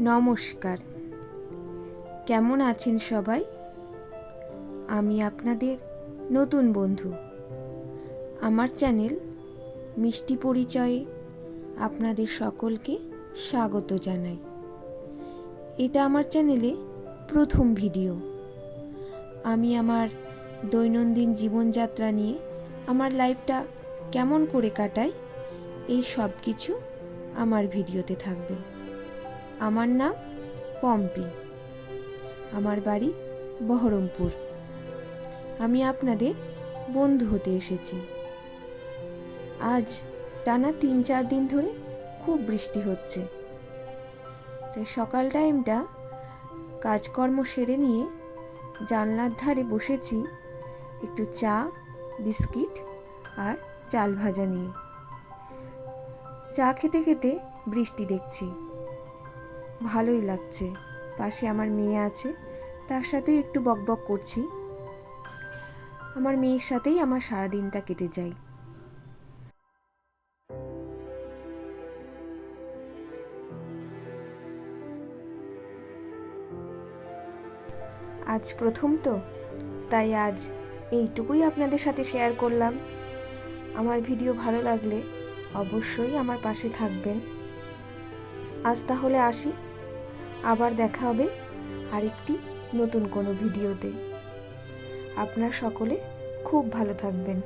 নমস্কার। কেমন আছেন সবাই? আমি আপনাদের নতুন বন্ধু। আমার চ্যানেল মিষ্টি পরিচয়ে আপনাদের সকলকে স্বাগত জানাই। এটা আমার চ্যানেলে প্রথম ভিডিও। আমি আমার দৈনন্দিন জীবনযাত্রা নিয়ে আমার লাইফটা কেমন করে কাটাই, এই সব কিছু আমার ভিডিওতে থাকবে। আমার নাম পম্পি। আমার বাড়ি বহরমপুর। আমি আপনাদের বন্ধু হতে এসেছি। আজ টানা তিন চার দিন ধরে খুব বৃষ্টি হচ্ছে। তাই সকাল টাইমটা কাজকর্ম সেরে নিয়ে জানলার ধারে বসেছি একটু চা, বিস্কিট আর চাল ভাজা নিয়ে। চা খেতে খেতে বৃষ্টি দেখছি। ভালোই লাগছে। পাশে আমার মেয়ে আছে। তার সাথেও একটু বকবক করছি। আমার মেয়ের সাথেই আমার সারাদিনটা কেটে যায়। আজ প্রথম তো, তাই আজ এইটুকুই আপনাদের সাথে শেয়ার করলাম। আমার ভিডিও ভালো লাগলে অবশ্যই আমার পাশে থাকবেন। আজ তাহলে আসি। আবার দেখা হবে আরেকটি নতুন কোনো ভিডিওতে। আপনার সকলে খুব ভালো থাকবেন।